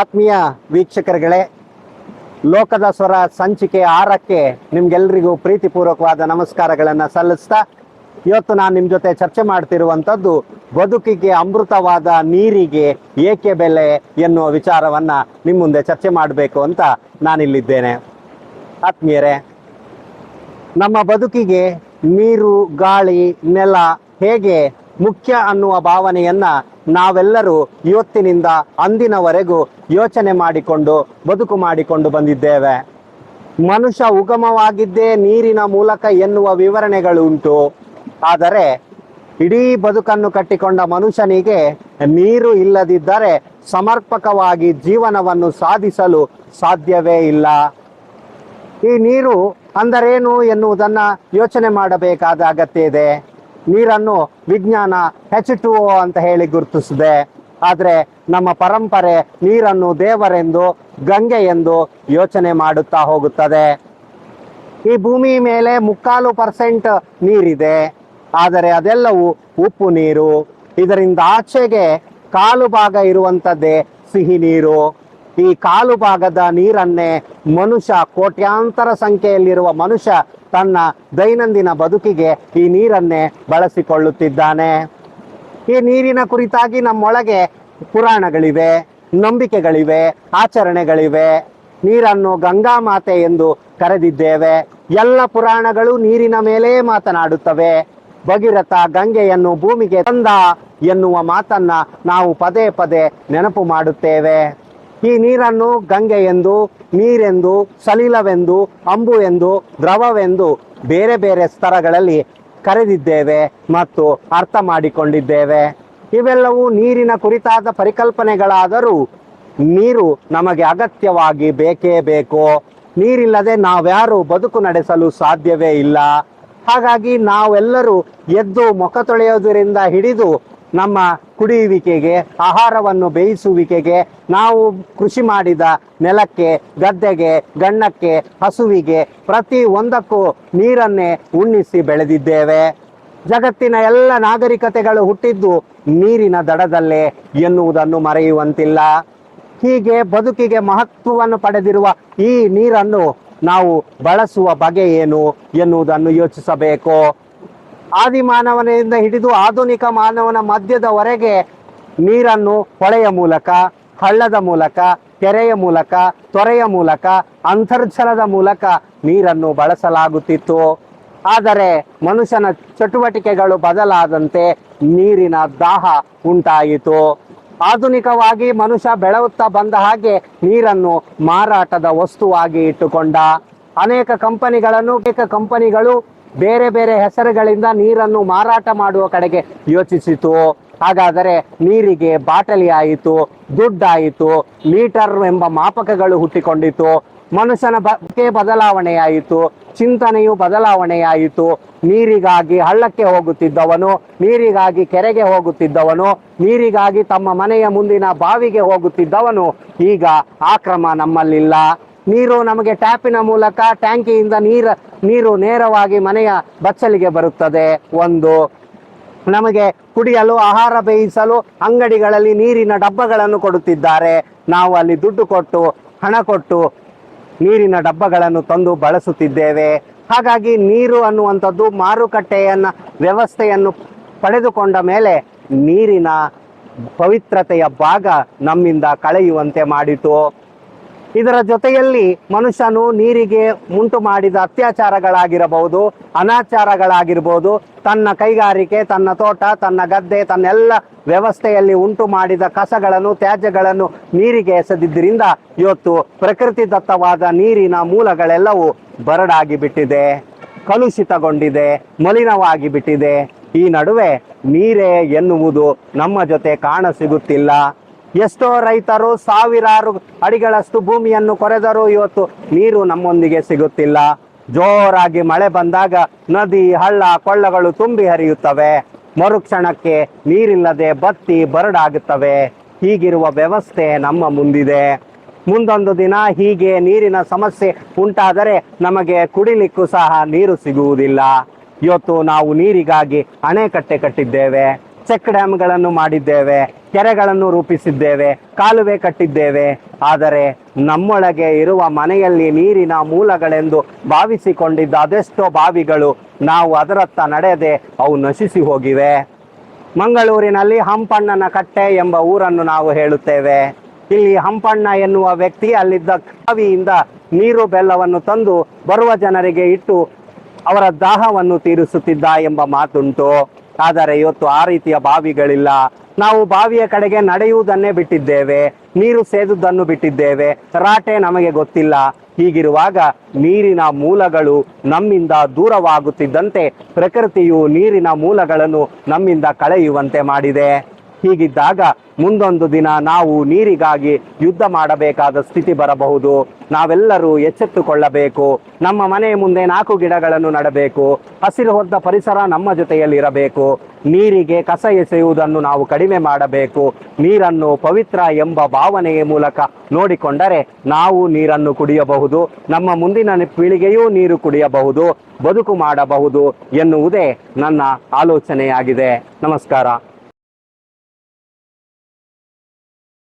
ಆತ್ಮೀಯ ವೀಕ್ಷಕರುಗಳೇ, ಲೋಕದ ಸ್ವರ ಸಂಚಿಕೆ ಆರಕ್ಕೆ ನಿಮ್ಗೆಲ್ರಿಗೂ ಪ್ರೀತಿಪೂರ್ವಕವಾದ ನಮಸ್ಕಾರಗಳನ್ನು ಸಲ್ಲಿಸ್ತಾ, ಇವತ್ತು ನಾನು ನಿಮ್ಮ ಜೊತೆ ಚರ್ಚೆ ಮಾಡ್ತಿರುವಂಥದ್ದು ಬದುಕಿಗೆ ಅಮೃತವಾದ ನೀರಿಗೆ ಏಕೆ ಬೆಲೆ ಎನ್ನುವ ವಿಚಾರವನ್ನ ನಿಮ್ಮ ಮುಂದೆ ಚರ್ಚೆ ಮಾಡಬೇಕು ಅಂತ ನಾನಿಲ್ಲಿದ್ದೇನೆ. ಆತ್ಮೀಯರೇ, ನಮ್ಮ ಬದುಕಿಗೆ ನೀರು, ಗಾಳಿ, ನೆಲ ಹೇಗೆ ಮುಖ್ಯ ಅನ್ನುವ ಭಾವನೆಯನ್ನ ನಾವೆಲ್ಲರೂ ಇವತ್ತಿನಿಂದ ಅಂದಿನವರೆಗೂ ಯೋಚನೆ ಮಾಡಿಕೊಂಡು, ಬದುಕು ಮಾಡಿಕೊಂಡು ಬಂದಿದ್ದೇವೆ. ಮನುಷ್ಯ ಉಗಮವಾಗಿದ್ದೇ ನೀರಿನ ಮೂಲಕ ಎನ್ನುವ ವಿವರಣೆಗಳು ಉಂಟು. ಆದರೆ ಇಡೀ ಬದುಕನ್ನು ಕಟ್ಟಿಕೊಂಡ ಮನುಷ್ಯನಿಗೆ ನೀರು ಇಲ್ಲದಿದ್ದರೆ ಸಮರ್ಪಕವಾಗಿ ಜೀವನವನ್ನು ಸಾಧಿಸಲು ಸಾಧ್ಯವೇ ಇಲ್ಲ. ಈ ನೀರು ಅಂದರೇನು ಎನ್ನುವುದನ್ನು ಯೋಚನೆ ಮಾಡಬೇಕಾದ ಅಗತ್ಯ ಇದೆ. ನೀರನ್ನು ವಿಜ್ಞಾನ ಹೆಚ್ ಟು ಅಂತ ಹೇಳಿ ಗುರುತಿಸಿದೆ. ಆದರೆ ನಮ್ಮ ಪರಂಪರೆ ನೀರನ್ನು ದೇವರೆಂದು, ಗಂಗೆ ಎಂದು ಯೋಚನೆ ಮಾಡುತ್ತಾ ಹೋಗುತ್ತದೆ. ಈ ಭೂಮಿ ಮೇಲೆ ಮುಕ್ಕಾಲು ಪರ್ಸೆಂಟ್ ನೀರಿದೆ. ಆದರೆ ಅದೆಲ್ಲವೂ ಉಪ್ಪು ನೀರು. ಇದರಿಂದ ಆಚೆಗೆ ಕಾಲು ಭಾಗ ಇರುವಂಥದ್ದೇ ಸಿಹಿ ನೀರು. ಈ ಕಾಲು ಭಾಗದ ನೀರನ್ನೇ ಮನುಷ್ಯ ಕೋಟ್ಯಾಂತರ ಸಂಖ್ಯೆಯಲ್ಲಿರುವ ಮನುಷ್ಯ ತನ್ನ ದೈನಂದಿನ ಬದುಕಿಗೆ ಈ ನೀರನ್ನೇ ಬಳಸಿಕೊಳ್ಳುತ್ತಿದ್ದಾನೆ. ಈ ನೀರಿನ ಕುರಿತಾಗಿ ನಮ್ಮೊಳಗೆ ಪುರಾಣಗಳಿವೆ, ನಂಬಿಕೆಗಳಿವೆ, ಆಚರಣೆಗಳಿವೆ. ನೀರನ್ನು ಗಂಗಾ ಮಾತೆ ಎಂದು ಕರೆದಿದ್ದೇವೆ. ಎಲ್ಲ ಪುರಾಣಗಳು ನೀರಿನ ಮೇಲೆ ಮಾತನಾಡುತ್ತವೆ. ಭಗೀರಥ ಗಂಗೆಯನ್ನು ಭೂಮಿಗೆ ತಂದ ಎನ್ನುವ ಮಾತನ್ನ ನಾವು ಪದೇ ಪದೇ ನೆನಪು ಮಾಡುತ್ತೇವೆ. ಈ ನೀರನ್ನು ಗಂಗೆ ಎಂದು ನೀರೆಂದು, ಸಲಿಲವೆಂದು ಅಂಬು ಎಂದು ದ್ರವವೆಂದು ಬೇರೆ ಬೇರೆ ಸ್ತರಗಳಲ್ಲಿ ಕರೆದಿದ್ದೇವೆ ಮತ್ತು ಅರ್ಥ ಮಾಡಿಕೊಂಡಿದ್ದೇವೆ. ಇವೆಲ್ಲವೂ ನೀರಿನ ಕುರಿತಾದ ಪರಿಕಲ್ಪನೆಗಳಾದರೂ ನೀರು ನಮಗೆ ಅಗತ್ಯವಾಗಿ ಬೇಕೇ ಬೇಕು. ನೀರಿಲ್ಲದೆ ನಾವ್ಯಾರು ಬದುಕು ನಡೆಸಲು ಸಾಧ್ಯವೇ ಇಲ್ಲ. ಹಾಗಾಗಿ ನಾವೆಲ್ಲರೂ ಎದ್ದು ಮುಖ ತೊಳೆಯೋದರಿಂದ ಹಿಡಿದು ನಮ್ಮ ಕುಡಿಯುವಿಕೆಗೆ, ಆಹಾರವನ್ನು ಬೇಯಿಸುವಿಕೆಗೆ, ನಾವು ಕೃಷಿ ಮಾಡಿದ ನೆಲಕ್ಕೆ, ಗದ್ದೆಗೆ ಗಣ್ಣಕ್ಕೆ ಹಸುವಿಗೆ ಪ್ರತಿ ಒಂದಕ್ಕೂ ನೀರನ್ನೇ ಉಣ್ಣಿಸಿ ಬೆಳೆದಿದ್ದೇವೆ. ಜಗತ್ತಿನ ಎಲ್ಲ ನಾಗರಿಕತೆಗಳು ಹುಟ್ಟಿದ್ದು ನೀರಿನ ದಡದಲ್ಲೇ ಎನ್ನುವುದನ್ನು ಮರೆಯುವಂತಿಲ್ಲ. ಹೀಗೆ ಬದುಕಿಗೆ ಮಹತ್ವವನ್ನು ಪಡೆದಿರುವ ಈ ನೀರನ್ನು ನಾವು ಬಳಸುವ ಬಗೆ ಏನು ಎನ್ನುವುದನ್ನು ಯೋಚಿಸಬೇಕು. ಆದಿ ಮಾನವನಿಂದ ಹಿಡಿದು ಆಧುನಿಕ ಮಾನವನ ಮಧ್ಯದವರೆಗೆ ನೀರನ್ನು ಹೊಳೆಯ ಮೂಲಕ, ಹಳ್ಳದ ಮೂಲಕ, ಕೆರೆಯ ಮೂಲಕ, ತೊರೆಯ ಮೂಲಕ, ಅಂತರ್ಜಲದ ಮೂಲಕ ನೀರನ್ನು ಬಳಸಲಾಗುತ್ತಿತ್ತು. ಆದರೆ ಮನುಷ್ಯನ ಚಟುವಟಿಕೆಗಳು ಬದಲಾದಂತೆ ನೀರಿನ ದಾಹ ಉಂಟಾಯಿತು. ಆಧುನಿಕವಾಗಿ ಮನುಷ್ಯ ಬೆಳೆಯುತ್ತಾ ಬಂದ ಹಾಗೆ ನೀರನ್ನು ಮಾರಾಟದ ವಸ್ತುವಾಗಿ ಇಟ್ಟುಕೊಂಡ. ಅನೇಕ ಕಂಪನಿಗಳನ್ನು, ಅನೇಕ ಕಂಪನಿಗಳು ಬೇರೆ ಬೇರೆ ಹೆಸರುಗಳಿಂದ ನೀರನ್ನು ಮಾರಾಟ ಮಾಡುವ ಕಡೆಗೆ ಯೋಚಿಸಿತು. ಹಾಗಾದರೆ ನೀರಿಗೆ ಬಾಟಲಿ ಆಯಿತು ದುಡ್ಡಾಯಿತು ಲೀಟರ್ ಎಂಬ ಮಾಪಕಗಳು ಹುಟ್ಟಿಕೊಂಡಿತು. ಮನುಷ್ಯನ ಬಗ್ಗೆ ಬದಲಾವಣೆಯಾಯಿತು ಚಿಂತನೆಯು ಬದಲಾವಣೆಯಾಯಿತು ನೀರಿಗಾಗಿ ಹಳ್ಳಕ್ಕೆ ಹೋಗುತ್ತಿದ್ದವನು, ನೀರಿಗಾಗಿ ಕೆರೆಗೆ ಹೋಗುತ್ತಿದ್ದವನು, ನೀರಿಗಾಗಿ ತಮ್ಮ ಮನೆಯ ಮುಂದಿನ ಬಾವಿಗೆ ಹೋಗುತ್ತಿದ್ದವನು. ಈಗ ಆ ಕ್ರಮ ನಮ್ಮಲ್ಲಿಲ್ಲ. ನೀರು ನಮಗೆ ಟ್ಯಾಪಿನ ಮೂಲಕ ಟ್ಯಾಂಕಿಯಿಂದ ನೀರು ನೀರು ನೇರವಾಗಿ ಮನೆಯ ಬಚ್ಚಲಿಗೆ ಬರುತ್ತದೆ. ಒಂದು, ನಮಗೆ ಕುಡಿಯಲು, ಆಹಾರ ಬೇಯಿಸಲು, ಅಂಗಡಿಗಳಲ್ಲಿ ನೀರಿನ ಡಬ್ಬಗಳನ್ನು ಕೊಡುತ್ತಿದ್ದಾರೆ. ನಾವು ಅಲ್ಲಿ ದುಡ್ಡು ಕೊಟ್ಟು, ಹಣ ಕೊಟ್ಟು ನೀರಿನ ಡಬ್ಬಗಳನ್ನು ತಂದು ಬಳಸುತ್ತಿದ್ದೇವೆ. ಹಾಗಾಗಿ ನೀರು ಅನ್ನುವಂಥದ್ದು ಮಾರುಕಟ್ಟೆಯನ್ನು, ವ್ಯವಸ್ಥೆಯನ್ನು ಪಡೆದುಕೊಂಡ ಮೇಲೆ ನೀರಿನ ಪವಿತ್ರತೆಯ ಭಾಗ ನಮ್ಮಿಂದ ಕಳೆಯುವಂತೆ ಮಾಡಿತು. ಇದರ ಜೊತೆಯಲ್ಲಿ ಮನುಷ್ಯನು ನೀರಿಗೆ ಉಂಟು ಮಾಡಿದ ಅತ್ಯಾಚಾರಗಳಾಗಿರಬಹುದು ಅನಾಚಾರಗಳಾಗಿರ್ಬೋದು ತನ್ನ ಕೈಗಾರಿಕೆ, ತನ್ನ ತೋಟ, ತನ್ನ ಗದ್ದೆ, ತನ್ನೆಲ್ಲ ವ್ಯವಸ್ಥೆಯಲ್ಲಿ ಉಂಟು ಮಾಡಿದ ಕಸಗಳನ್ನು, ತ್ಯಾಜ್ಯಗಳನ್ನು ನೀರಿಗೆ ಎಸೆದಿದ್ದರಿಂದ ಇವತ್ತು ಪ್ರಕೃತಿ ದತ್ತವಾದ ನೀರಿನ ಮೂಲಗಳೆಲ್ಲವೂ ಬರಡಾಗಿ ಬಿಟ್ಟಿದೆ, ಕಲುಷಿತಗೊಂಡಿದೆ, ಮಲಿನವಾಗಿ ಬಿಟ್ಟಿದೆ. ಈ ನಡುವೆ ನೀರೇ ಎನ್ನುವುದು ನಮ್ಮ ಜೊತೆ ಕಾಣಸಿಗುತ್ತಿಲ್ಲ ಎಷ್ಟೋ ರೈತರು ಸಾವಿರಾರು ಅಡಿಗಳಷ್ಟು ಭೂಮಿಯನ್ನು ಕೊರೆದರೂ ಇವತ್ತು ನೀರು ನಮ್ಮೊಂದಿಗೆ ಸಿಗುತ್ತಿಲ್ಲ. ಜೋರಾಗಿ ಮಳೆ ಬಂದಾಗ ನದಿ, ಹಳ್ಳ, ಕೊಳ್ಳಗಳು ತುಂಬಿ ಹರಿಯುತ್ತವೆ. ಮರುಕ್ಷಣಕ್ಕೆ ನೀರಿಲ್ಲದೆ ಬತ್ತಿ ಬರಡಾಗುತ್ತವೆ. ಹೀಗಿರುವ ವ್ಯವಸ್ಥೆ ನಮ್ಮ ಮುಂದಿದೆ. ಮುಂದೊಂದು ದಿನ ಹೀಗೆ ನೀರಿನ ಸಮಸ್ಯೆ ಉಂಟಾದರೆ ನಮಗೆ ಕುಡಿಲಿಕ್ಕೂ ಸಹ ನೀರು ಸಿಗುವುದಿಲ್ಲ. ಇವತ್ತು ನಾವು ನೀರಿಗಾಗಿ ಅಣೆಕಟ್ಟೆ ಕಟ್ಟಿದ್ದೇವೆ. ಚೆಕ್ ಡ್ಯಾಮ್ಗಳನ್ನು ಮಾಡಿದ್ದೇವೆ, ಕೆರೆಗಳನ್ನು ರೂಪಿಸಿದ್ದೇವೆ, ಕಾಲುವೆ ಕಟ್ಟಿದ್ದೇವೆ. ಆದರೆ ನಮ್ಮೊಳಗೆ ಇರುವ ಮನೆಯಲ್ಲಿ ನೀರಿನ ಮೂಲಗಳೆಂದು ಭಾವಿಸಿಕೊಂಡಿದ್ದ ಅದೆಷ್ಟೋ ಬಾವಿಗಳು ನಾವು ಅದರತ್ತ ನಡೆದೆ, ಅವು ನಶಿಸಿ ಹೋಗಿವೆ. ಮಂಗಳೂರಿನಲ್ಲಿ ಹಂಪಣ್ಣನ ಕಟ್ಟೆ ಎಂಬ ಊರನ್ನು ನಾವು ಹೇಳುತ್ತೇವೆ. ಇಲ್ಲಿ ಹಂಪಣ್ಣ ಎನ್ನುವ ವ್ಯಕ್ತಿ ಅಲ್ಲಿದ್ದ ಕಾವಿಯಿಂದ ನೀರು ಬೆಲ್ಲವನ್ನು ತಂದು ಬರುವ ಜನರಿಗೆ ಇಟ್ಟು ಅವರ ದಾಹವನ್ನು ತೀರಿಸುತ್ತಿದ್ದ ಎಂಬ ಮಾತುಂಟು. ಆದರೆ ಇವತ್ತು ಆ ರೀತಿಯ ಬಾವಿಗಳಿಲ್ಲ. ನಾವು ಬಾವಿಯ ಕಡೆಗೆ ನಡೆಯುವುದನ್ನೇ ಬಿಟ್ಟಿದ್ದೇವೆ. ನೀರು ಸೇದುದನ್ನು ಬಿಟ್ಟಿದ್ದೇವೆ. ರಾಟೆ ನಮಗೆ ಗೊತ್ತಿಲ್ಲ. ಹೀಗಿರುವಾಗ ನೀರಿನ ಮೂಲಗಳು ನಮ್ಮಿಂದ ದೂರವಾಗುತ್ತಿದ್ದಂತೆ ಪ್ರಕೃತಿಯು ನೀರಿನ ಮೂಲಗಳನ್ನು ನಮ್ಮಿಂದ ಕಳೆಯುವಂತೆ ಮಾಡಿದೆ. ಹೀಗಿದ್ದಾಗ ಮುಂದೊಂದು ದಿನ ನಾವು ನೀರಿಗಾಗಿ ಯುದ್ಧ ಮಾಡಬೇಕಾದ ಸ್ಥಿತಿ ಬರಬಹುದು. ನಾವೆಲ್ಲರೂ ಎಚ್ಚೆತ್ತುಕೊಳ್ಳಬೇಕು. ನಮ್ಮ ಮನೆಯ ಮುಂದೆ ನಾಲ್ಕು ಗಿಡಗಳನ್ನು ನಡಬೇಕು. ಹಸಿರು ಹೊದ್ದ ಪರಿಸರ ನಮ್ಮ ಜೊತೆಯಲ್ಲಿರಬೇಕು. ನೀರಿಗೆ ಕಸ ಎಸೆಯುವುದನ್ನು ನಾವು ಕಡಿಮೆ ಮಾಡಬೇಕು. ನೀರನ್ನು ಪವಿತ್ರ ಎಂಬ ಭಾವನೆಯ ಮೂಲಕ ನೋಡಿಕೊಂಡರೆ ನಾವು ನೀರನ್ನು ಕುಡಿಯಬಹುದು. ನಮ್ಮ ಮುಂದಿನ ಪೀಳಿಗೆಯೂ ನೀರು ಕುಡಿಯಬಹುದು. ಬದುಕು ಮಾಡಬಹುದು ಎನ್ನುವುದೇ ನನ್ನ ಆಲೋಚನೆಯಾಗಿದೆ. ನಮಸ್ಕಾರ.